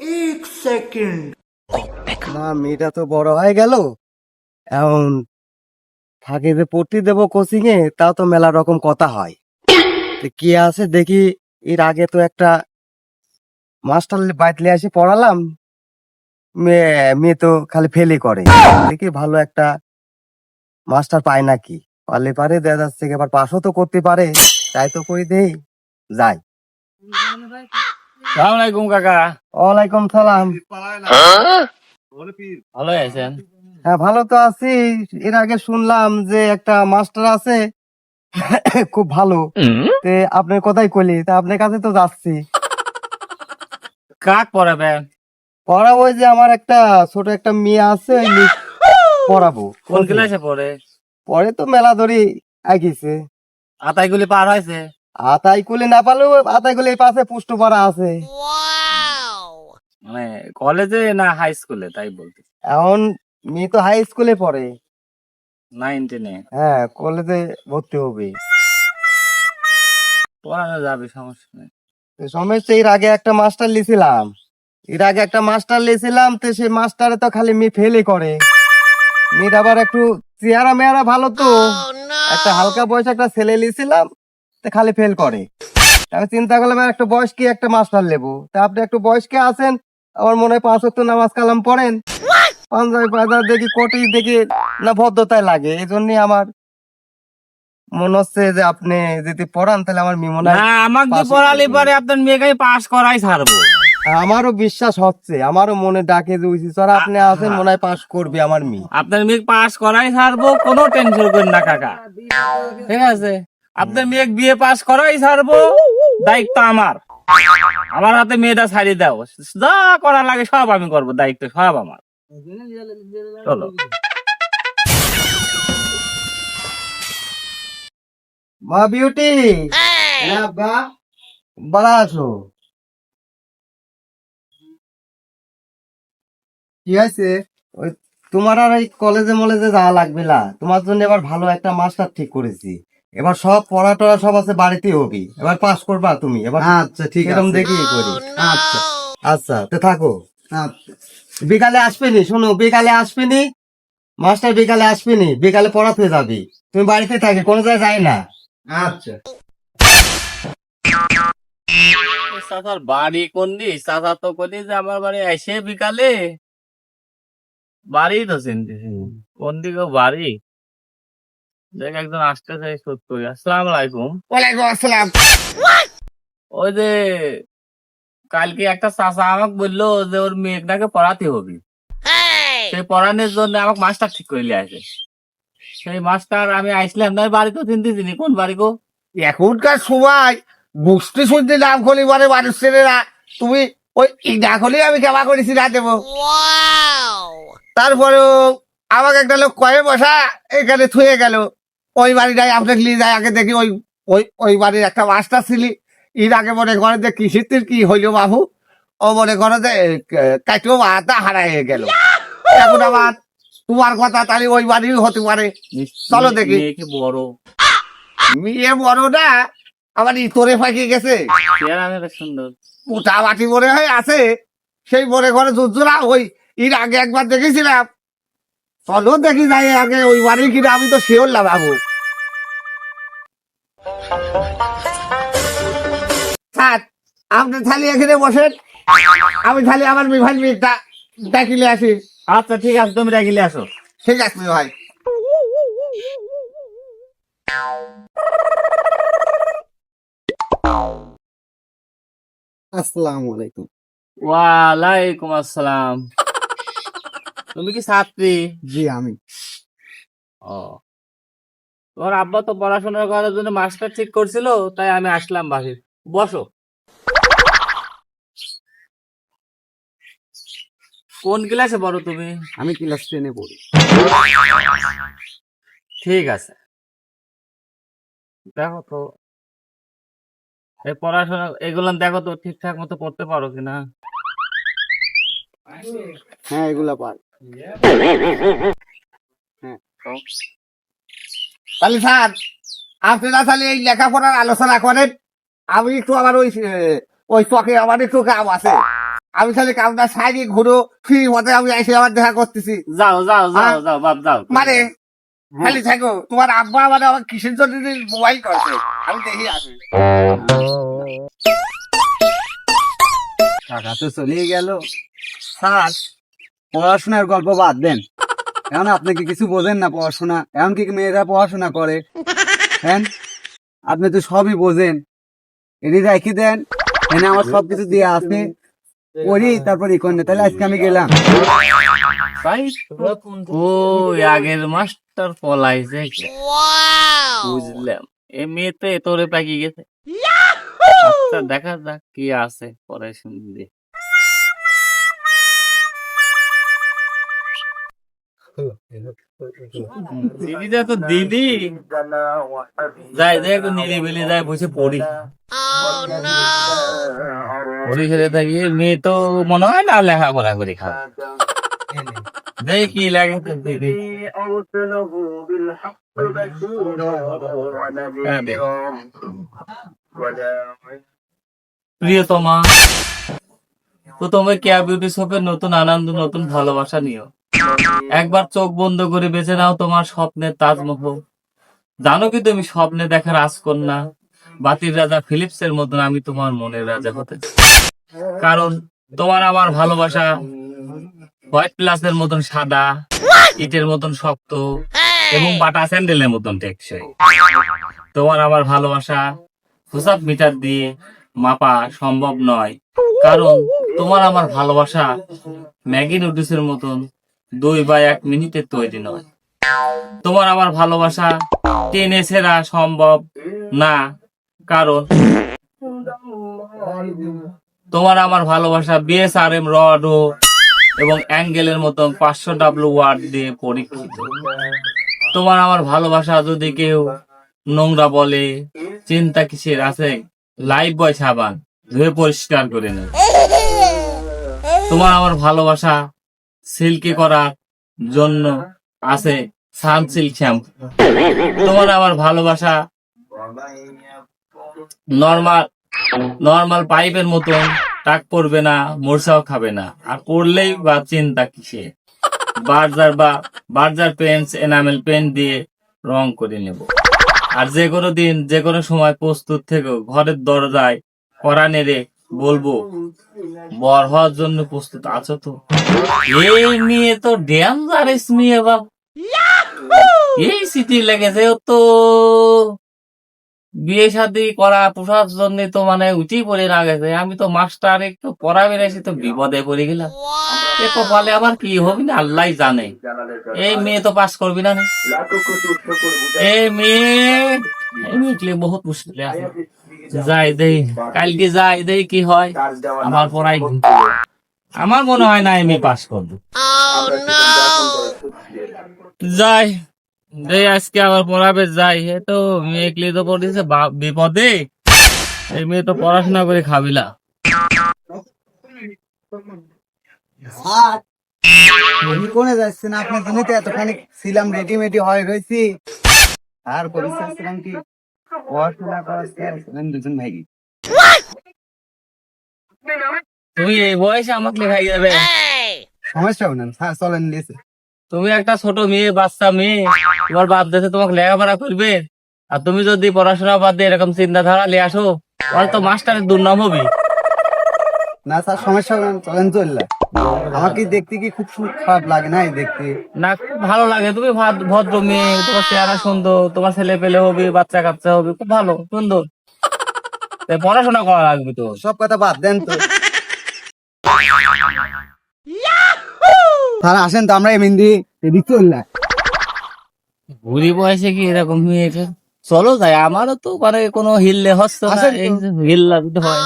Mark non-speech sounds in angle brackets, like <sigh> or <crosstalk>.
এক সেকেন্ড। মা মেয়েটা তো বড় হয়ে গেল। এখন ফাঁকে যে পড়তে দেবো কোচিং এ তাও তো মেলা রকম কথা হয়। কি আছে দেখি এর আগে তো একটা মাস্টার বাইতলে এসে পড়ালাম। মেয়ে মেয়ে তো খালি ফেলি করে। দেখি ভালো একটা মাস্টার পায় নাকি। পারলে পারে দেখা যাচ্ছে এবার পাশও তো করতে পারে। তাই তো কই দেই যাই। সালাম আলাইকুম কাকা। ওয়ালাইকুম সালাম। ভালো আছেন? হ্যাঁ ভালো তো আছি। এর আগে শুনলাম যে একটা মাস্টার আছে <coughs> খুব ভালো। তে আপনার কথাই কইলি তা আপনার কাছে তো যাচ্ছি। কাক পড়াবেন? পড়াবো ওই যে আমার একটা ছোট একটা মেয়ে আছে ওই পড়াবো। কোন ক্লাসে পড়ে? পরে তো মেলা ধরি আইকিছে আতাইগুলি পার হয়েছে? আতাই কুলে না পারলেও আতাই কুলি এই পাশে পুষ্ট পড়া আছে। মানে কলেজে না হাই স্কুলে তাই বলতে। এখন মেয়ে তো হাই স্কুলে পড়ে। নাইন টেনে হ্যাঁ কলেজে ভর্তি হবে। পড়ানো যাবে সমস্যা নেই। সমস্যা এর আগে একটা মাস্টার লিছিলাম। এর আগে একটা মাস্টার লিছিলাম তো সেই মাস্টারে তো খালি মেয়ে ফেলই করে। মেয়েটা আবার একটু চেহারা মেয়ারা ভালো তো। একটা হালকা বয়স একটা ছেলে লিছিলাম। খালি ফেল করে। আমি চিন্তা করলাম একটা বয়স্কি একটা মাস্টার লেবো? তা আপনি একটু বয়স্কে আছেন আমার মনে হয় পাঁচ ওয়াক্ত নামাজ কালাম পড়েন। পাঞ্জাবি বাজার দেখি কোটি দেখি না ভদ্রতায় লাগে। এই জন্যই আমার মনে হচ্ছে যে আপনি যদি পড়ান তাহলে আমার মেয়ে মনে হয় না আমাকে পড়ালে পরে আপনার মেয়েকে পাস করাই ছাড়বো। আমারও বিশ্বাস হচ্ছে আমারও মনে ডাকে যে উচিত স্যার আপনি আছেন মনে হয় পাস করবে আমার মেয়ে। আপনার মেয়ে পাস করাই ছাড়বো কোনো টেনশন করেন না কাকা। ঠিক আছে? আপনার মেয়ে বিয়ে পাস করাই ছাড়বো। দায়িত্ব আমার। আমার হাতে মেয়েটা ছাড়িয়ে দাও। যা করা লাগে সব আমি করব দায়িত্ব সব আমার। চলো। মা বিউটি বা আছো? কি হয়েছে? ওই তোমার আর এই কলেজে মলেজে যাওয়া লাগবে না। তোমার জন্য এবার ভালো একটা মাস্টার ঠিক করেছি। এবার সব পড়া টড়া সব আছে বাড়িতে হবি এবার পাস করবা তুমি। এবার আচ্ছা ঠিক আছে। দেখি করি। আচ্ছা। আচ্ছা তো থাকো। আচ্ছা। বিকালে আসবেনি শোনো বিকালে আসবেনি মাস্টার বিকালে আসবেনি বিকালে পড়াতে যাবি। তুমি বাড়িতে থাকি কোনো জায়গায় যাই না। আচ্ছা। চাচার বাড়ি কোন দিস চাচা তো কোন যে আমার বাড়ি এসে বিকালে। বাড়ি তো চিনতেছি। কোন দিকে বাড়ি? দেখ একজন শোধ করি আসসালাম আলাইকুম। ওয়ালাইকুম আসসালাম। ওই যে কালকে একটা চাচা আমাকে বলল যে ওর মেয়েটাকে পড়াতে হবে। সেই পড়ানোর জন্য আমাকে মাস্টার ঠিক করে আসে। সেই মাস্টার আমি আইসলাম না বাড়ি তো চিনতেছি নি, কোন বাড়ি গো? এখনকার সময় বুঝতে শুনতে নাম খলি মানে মানুষ ছেলেরা তুমি ওই না খলি আমি ক্ষমা করেছি না দেবো? তারপরেও আমাকে একটা লোক কয়ে বসা এখানে থুয়ে গেল। ওই বাড়িটাই আপনাকে নিয়ে যায় আগে দেখি ওই ওই ওই বাড়ির একটা মাস্টার ছিলি। এর আগে মনে করে যে কৃষির কি হইল বাবু? ও মনে করে যে কাটিও মাথা হারাই গেল। এখন আবার তোমার কথা তাহলে ওই বাড়ি হতে পারে। চলো দেখি। বড়? মেয়ে বড় না আবার ইতরে ফাঁকি গেছে। মোটা মাটি মনে হয় আছে। সেই মনে করে যুদ্ধরা ওই এর আগে একবার দেখেছিলাম চলো দেখি যাই আগে ওই বাড়ি কিনা আমি তো শিওর বাবু স্যার আপনি থালি এখানে বসেন। আমি থালি আমার বিভাগ মিটটা ডাকিলে আসি। আচ্ছা ঠিক আছে তুমি রাখিলে আসো। ঠিক আছে ভাই। আসসালামু আলাইকুম। ওয়ালাইকুম আসসালাম। তুমি কি ছাত্রী? জি আমি। ও। তোমার আব্বা তো পড়াশোনা করার জন্য মাস্টার ঠিক করছিল তাই আমি আসলাম বাহির। বসো। কোন ক্লাসে পড়ো তুমি? আমি ক্লাস টেনে পড়ি। ঠিক আছে। দেখো তো এই পড়াশোনা এগুলো দেখো তো ঠিকঠাক মতো পড়তে পারো কিনা? হ্যাঁ এগুলা পার তাহলে স্যার আপনারা তাহলে এই লেখাপড়ার আলোচনা করেন। আমি একটু আমার ওই ওই চকে আমার একটু কাম আছে। আমি খালি কামটা সাইডে ঘুরো ফ্রি মতে আমি এসে আবার দেখা করতেছি। যাও যাও যাও হ্যাঁ? যাও বাপ যাও। মানে খালি থাকো তোমার আব্বা মানে আমার কিসের জন্য মোবাইল করছে? আমি দেখি আসি টাকা তো চলেই গেল। স্যার পড়াশোনার গল্প বাদ দেন। এখন আপনি কি কিছু বোঝেন না পড়াশোনা। এখন কি মেয়েরা পড়াশোনা করে? হ্যাঁ? আপনি তো সবই বোঝেন। এটি রেখে দেন। এনে আমার সব কিছু দিয়ে আসে করি তারপর ই করেন তাহলে আজকে আমি গেলাম। ভাই ও আগের মাস্টার পলাইছে। বুঝলাম। এ মেয়ে তো এতরে পাকি গেছে। আচ্ছা দেখা যাক কি আছে পরে শুনবি। দিদিটা তো দিদি যাই যাই একটু নিরিবিলি যায় বসে পড়ি পড়ি খেলে থাকি মেয়ে তো মনে হয় না লেখাপড়া করে খাবে দেখি লাগে তো দিদি প্রিয়তমা তো তুমি কেয়া বিউটি শপের নতুন আনন্দ নতুন ভালোবাসা নিও। একবার চোখ বন্ধ করে বেঁচে নাও তোমার স্বপ্নের তাজমহল। জানো কি তুমি স্বপ্নে দেখা রাজকন্যা? বাতির রাজা ফিলিপসের মতন আমি তোমার মনের রাজা হতে কারণ তোমার আমার ভালোবাসা হোয়াইট প্লাসের মতন সাদা, ইটের মতন শক্ত এবং বাটা স্যান্ডেলের মতন টেকসই। তোমার আমার ভালোবাসা হিসাব মিটার দিয়ে মাপা সম্ভব নয়। কারণ তোমার আমার ভালোবাসা ম্যাগি নুডলসের মতন দুই বা এক মিনিটে তৈরি নয়। তোমার আমার ভালোবাসা টেনে সেরা সম্ভব না, কারণ তোমার আমার ভালোবাসা বিএসআরএম রড ও এবং অ্যাঙ্গেলের মতন পাঁচশো ডাব্লু ওয়ার্ড দিয়ে পরীক্ষিত। তোমার আমার ভালোবাসা যদি কেউ নোংরা বলে, চিন্তা কিসের আছে? লাইফ বয় সাবান, ধুয়ে পরিষ্কার করে নেয় তোমার আমার ভালোবাসা সিল্কি করার জন্য আছে সানসিল্ক শ্যাম্পু। তোমার আমার ভালোবাসা নর্মাল নর্মাল পাইপের মতন, টাক পড়বে না মোরসাও খাবে না। আর পড়লেই বা চিন্তা কিসে? বার্জার বা বার্জার পেন্স এনামেল পেন দিয়ে রং করে নেব। আর যে কোনো দিন, যে কোনো সময় প্রস্তুত থেকে, ঘরের দরজায় করা নেড়ে বলব, বর হওয়ার জন্য প্রস্তুত আছো তো? এই মেয়ে তো ডেঞ্জারাস মেয়ে বাপ। এই সিটি লেগেছে তো। বিয়ে শাদি করা পোষার জন্য তো মানে উঠেই পড়ে না গেছে আমি তো মাস্টার একটু পড়া বেড়েছি তো বিপদে পড়ে গেলাম। এ কপালে আবার কি হবে না আল্লাহ জানে। এই মেয়ে তো পাস করবি না এই মেয়ে এই মেয়ে বহুত মুশকিল আছে। যাই দেই কালকে যাই দেই কি হয়? আমার পড়াই আমার মনে হয় না আমি পাস করব। যাই দেই আজকে আবার পড়াবে যাই। এ তো মেয়ে তো পড়েছে বা- বিপদে। এই মেয়ে তো পড়াশোনা করে খাবিলা কোনে যাচ্ছেন আপনার জন্য এতখানি ছিলাম রেডিমেডি হয়ে রয়েছি। আর করেছিলাম কি? পড়াশোনা করাচ্ছিলাম দুজন ভাই তুমি এই বয়সে আমাকে লেখাই যাবে সমস্যা হবে না চলেন নিয়েছে তুমি একটা ছোট মেয়ে বাচ্চা মেয়ে তোমার বাপ দেশে তোমাকে লেখাপড়া করবে। আর তুমি যদি পড়াশোনা বাদ দিয়ে এরকম চিন্তাধারা নিয়ে আসো তাহলে তো মাস্টারের দুর্নাম হবে। না স্যার সমস্যা হবে না চলেন চললে। আমাকে দেখতে কি খুব সু- খারাপ লাগে না দেখতে? না খুব ভালো লাগে। তুমি ভাদ- ভদ্র মেয়ে তোমার চেহারা সুন্দর তোমার ছেলে পেলে হবে বাচ্চা কাচ্চা হবে খুব ভালো সুন্দর। পড়াশোনা করা লাগবে তো। সব কথা বাদ দেন তো। স্যার আসেন তো আমরা এমনি এদিক চললাম বুড়ি বয়সে কি এরকম মেয়েকে? চলো যাই আমারও তো মানে কোনো হিললে হচ্ছে না আসেন তো। এই যে হিল লাগতে হয়